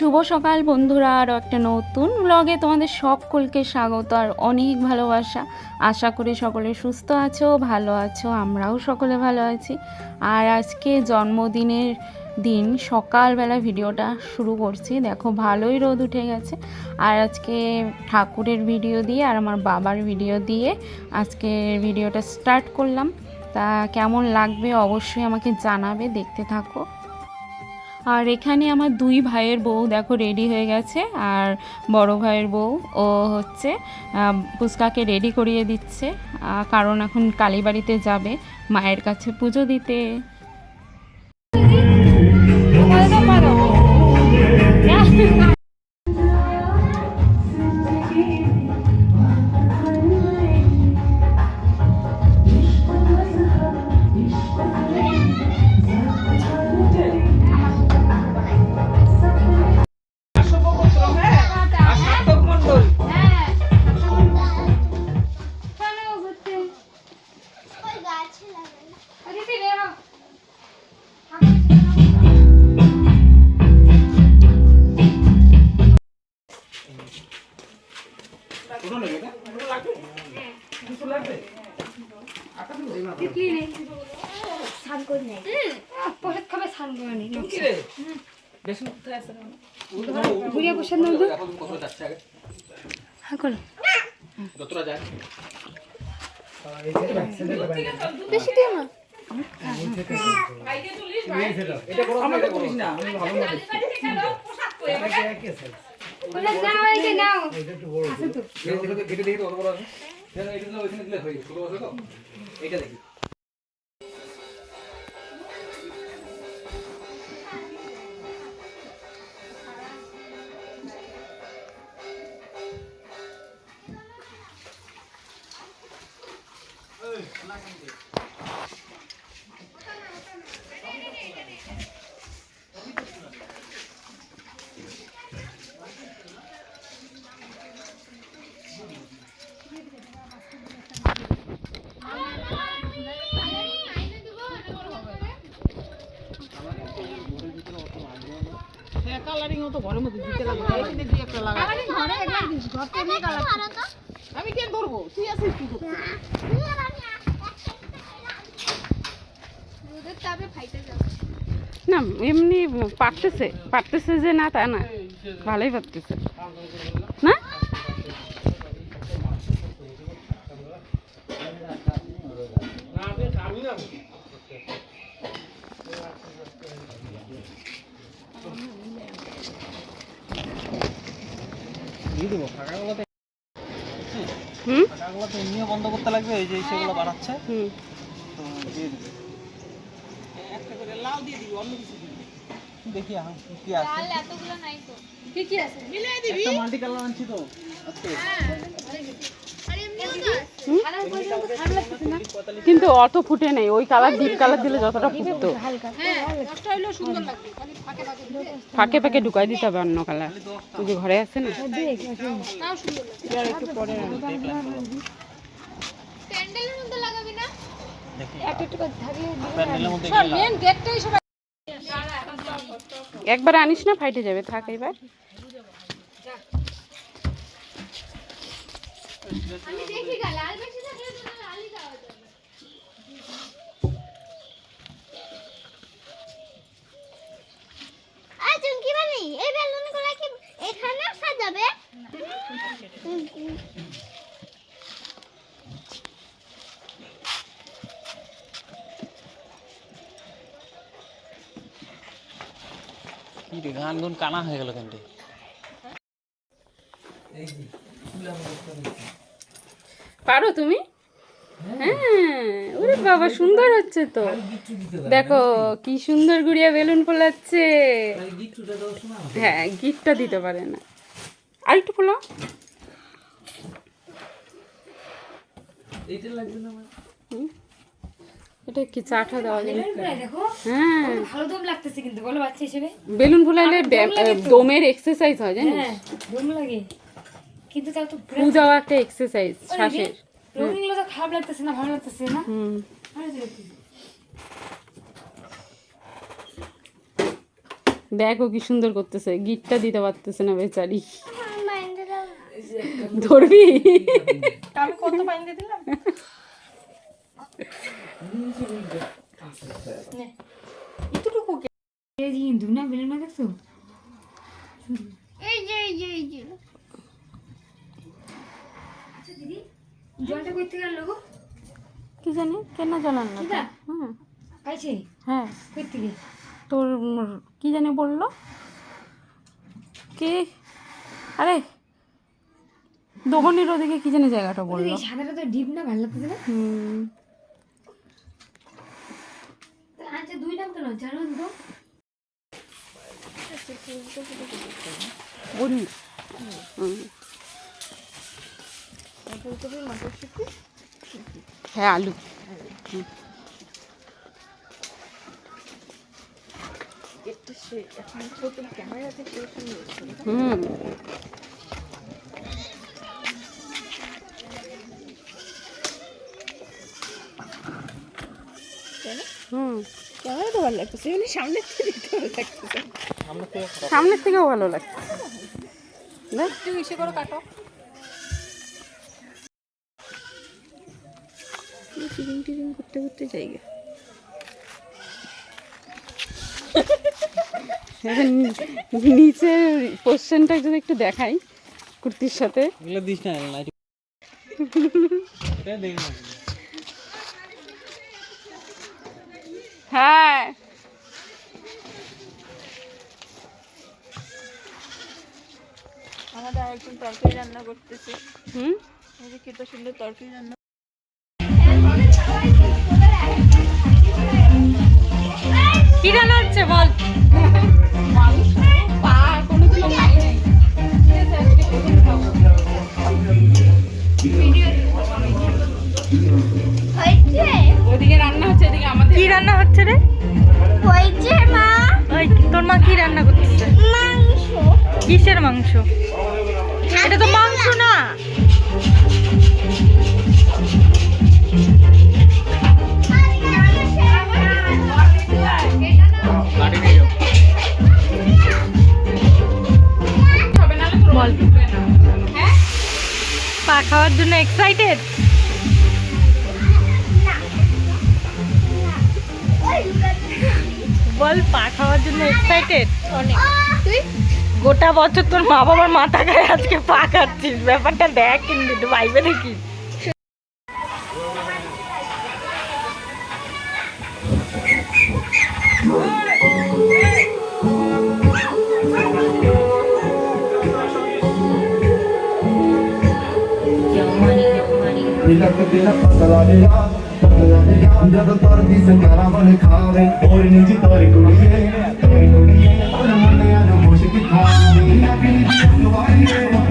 শুভ সকাল বন্ধুরা আরও একটা নতুন ব্লগে তোমাদের সকলকে স্বাগত আর অনেক ভালোবাসা। আশা করি সকলে সুস্থ আছো, ভালো আছো, আমরাও সকলে ভালো আছি। আর আজকে জন্মদিনের দিন সকালবেলা ভিডিওটা শুরু করছি। দেখো, ভালোই রোদ উঠে গেছে। আর আজকে ঠাকুরের ভিডিও দিয়ে আর আমার বাবার ভিডিও দিয়ে আজকে ভিডিওটা স্টার্ট করলাম। তা কেমন লাগবে অবশ্যই আমাকে জানাবে, দেখতে থাকো। আর এখানে আমার দুই ভাইয়ের বউ দেখো রেডি হয়ে গেছে, আর বড় ভাইয়ের বউ, ও হচ্ছে পুস্কাকে রেডি করিয়ে দিচ্ছে কারণ এখন কালীবাড়িতে যাবে, মায়ের কাছে পুজো দিতে। রে? বেসন কোথায় আছে? বুড়িয়া প্রসাদ নাও তো হ্যাঁ করো। বেশি দিও না। আমাকে তুলিস না আমি ভালো না দেখছি। বলে নাও এই নাও। এটা দেখি। তো অত বড় আছে। এটা দিলে ওইখানে দিলে হয়ে যাবে। ছোট আছে তো? এইটা দেখি। আমি কেন ধরবো তুই আছিস কি করতে রোদের তাপে ফাইটে যাবে না এমনি পারতেছে পারতেছে যে না তা না ভালোই পারতেছে না দিয়ে দেবো। ফাঁকাগুলোতে হুম? ফাঁকাগুলোতে এমনিও বন্ধ করতে লাগবে এই যে সেগুলো বাড়াচ্ছে। হুম। তো দিয়ে দেবে। একটা করে লাউ দিয়ে দিবি অন্য কিছু দিবি। দেখি কি কি আছে। লাল এতগুলো নাই তো। কি কি আছে? মিলাই দিবি একটা মাল্টি কালার আনছি তো। আজকে আর এমনিও তো আছে। সারা পর্যন্ত খারাপ লাগতেছে না কিন্তু অত ফুটে নেই, ওই কালার ডিপ কালার দিলে যতটা ফুটতো। ফাঁকে ফাঁকে ঢুকাই দিতে হবে অন্য কালার ওই যে ঘরে আছে না? একবার আনিস না, ফাইটে যাবে, থাক এবার। আমি দেখি গা লাল বেশি থাকলে তো লালই দেওয়া যাবে। আর চুমকি বানি এই বেলুনগুলো কি এখানে সাজাবে? কি রে গান গুন কানা হয়ে গেল কেন রে? পারো তুমি? হ্যাঁ ওরে বাবা সুন্দর হচ্ছে তো। দেখো কি সুন্দর গুড়িয়া বেলুন ফোলাচ্ছে। হ্যাঁ গিফটটা দিতে পারে না। আর একটু ফোলাও। এটা কি চাটা দেওয়া যায়? হ্যাঁ। ভালো দম লাগতেছে কিন্তু বলো বাচ্চা হিসেবে। বেলুন ফুলাইলে দমের এক্সারসাইজ হয় জানিস? হ্যাঁ দম লাগে। কিন্তু তাও তো পূজাও একটা এক্সারসাইজ শ্বাসের। রঙিনগুলো তো খারাপ লাগতেছে না ভালো লাগতেছে না? হুম। দেখো কি সুন্দর করতেছে গিটটা দিতে পারতেছে না বেচারি। ধরবি? আমি কত দিয়ে দিলাম। এতটুকু কে- এই যে না বেলুন দেখছ? এই যে এই যে। জলটা কই থেকে আনলো গো? কি জানি কেন তো? কিটা? হুম। পাইছে হ্যাঁ। কই থেকে? তোর কি জানি বলল? কি? আরে দোকানের ওদিকে কি জানি জায়গাটা বলল। সাদাটা তো ডিপ না ভালো লাগতেছে না? হুম। আচ্ছা দুই নাম কেন? জানুন তো। বলি হুম। হ্যাঁ আলু। ছোট ক্যামেরাতে সে সুন্দর হুম। হুম। তো ভালো লাগতেছে এমনি সামনে থেকে ভালো সামনের থেকেও ভালো লাগছে। একটু ইসে করে কাটো। টিরিং টিরিং করতে করতে নিচের পোর্শনটা যদি একটু দেখাই কুর্তির সাথে। এগুলো দিস না এটা দেখি না। হ্যাঁ। আমাদের আরেকজন তরকারি রান্না করতেছে। হুম? এই যে কত সুন্দর তরকারি রান্না কি রান্না হচ্ছে বল? হয়েছে রান্না হচ্ছে কি রান্না হচ্ছে রে? হয়েছে মা। ওই তোর মা কি রান্না করতেছে? মাংস। কিসের মাংস? এটা তো মাংস না। খাওয়ার জন্য এক্সাইটেড বল পা খাওয়ার জন্য এক্সাইটেড অনেক গোটা বছর তোর মা বাবার মাথা গায়ে আজকে পা খাচ্ছিস ব্যাপারটা দেখ কিন্তু বাইবে নাকি ਇੱਕ ਦਿਨ ਪਤਲਾ ਜਿਹਾ ਪਤਲਾ ਜਿਹਾ ਜਦ ਤਰਦੀ ਸੰਗਾਰਾ ਮਨ ਖਾਵੇ ਔਰ ਨੀ ਜੀ ਤੋਰ ਕੁੜੀਏ ਤੋਰ ਕੁੜੀਏ ਔਰ ਮੁੰਡਿਆਂ ਨੂੰ ਮੁਸ਼ਕ ਖਾਵੇ ਨਾ ਵੀ ਦੀ ਅਗਵਾਈਏ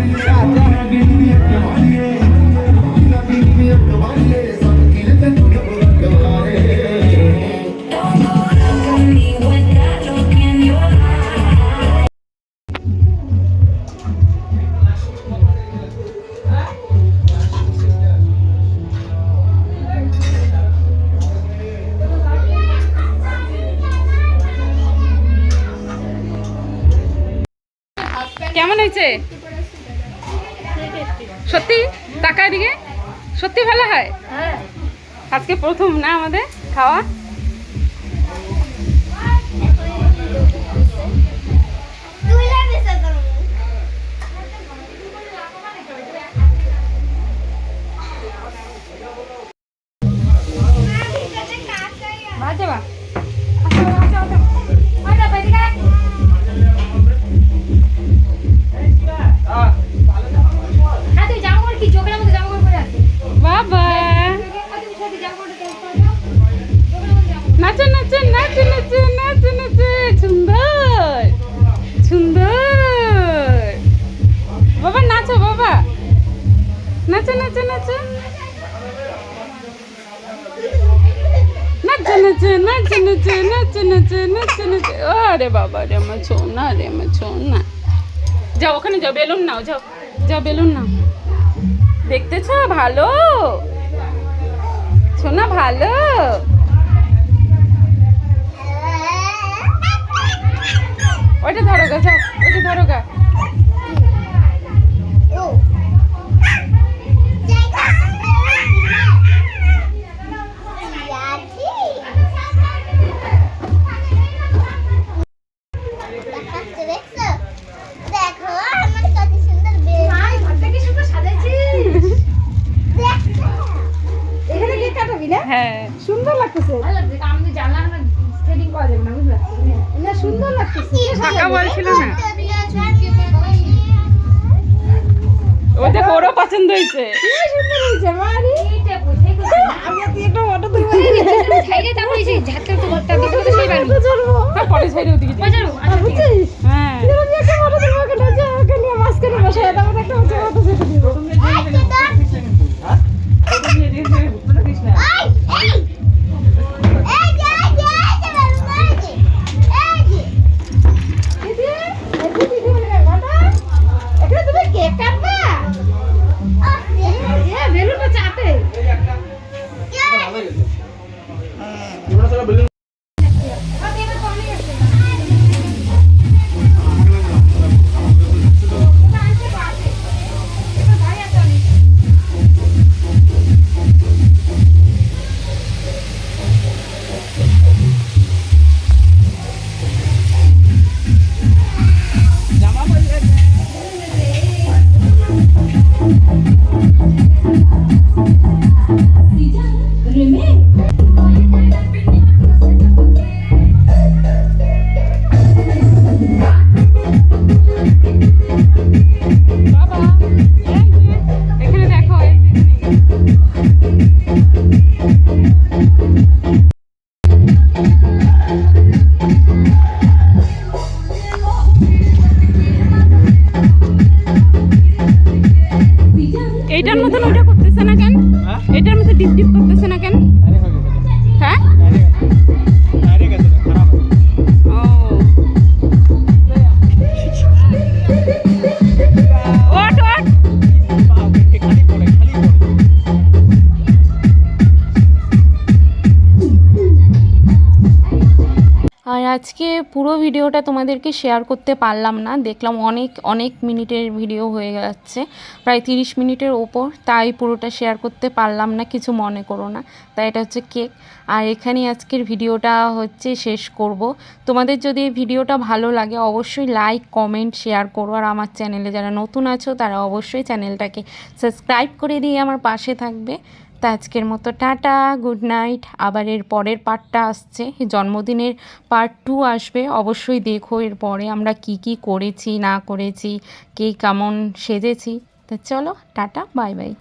সত্যি? তাকায় দিকে? সত্যি ভালো হয়? আজকে প্রথম না আমাদের? খাওয়া? নাচে নাচে নাচে নাচে নাচে নাচে আরে বাবা রে, আমার ছো না রে, আমার ছো না যাও, ওখানে যাও, বেলুন নাও, যাও যাও, বেলুন নাও। দেখতেছ? ভালো। শোনা ভালো। ওইটা ধরো গা, যাও, ওইটা ধরো গা। ওইটা ওরও পছন্দ হয়েছে। সুন্দর আজকে পুরো ভিডিওটা তোমাদেরকে শেয়ার করতে পারলাম না। দেখলাম অনেক অনেক মিনিটের ভিডিও হয়ে যাচ্ছে, প্রায় তিরিশ মিনিটের ওপর তাই পুরোটা শেয়ার করতে পারলাম না, কিছু মনে করো না। তাই এটা হচ্ছে কেক আর এখানেই আজকের ভিডিওটা হচ্ছে শেষ করব। তোমাদের যদি এই ভিডিওটা ভালো লাগে, অবশ্যই লাইক কমেন্ট শেয়ার করো। আর আমার চ্যানেলে যারা নতুন আছো, তারা অবশ্যই চ্যানেলটাকে সাবস্ক্রাইব করে দিয়ে আমার পাশে থাকবে। তা আজকের মতো টাটা গুড নাইট আবার এর পরের পার্টটা আসছে। জন্মদিনের পার্ট টু আসবে। অবশ্যই দেখো এর পরে আমরা কি কি করেছি, না করেছি, কে কেমন সেজেছি। তা চলো, টাটা বাই বাই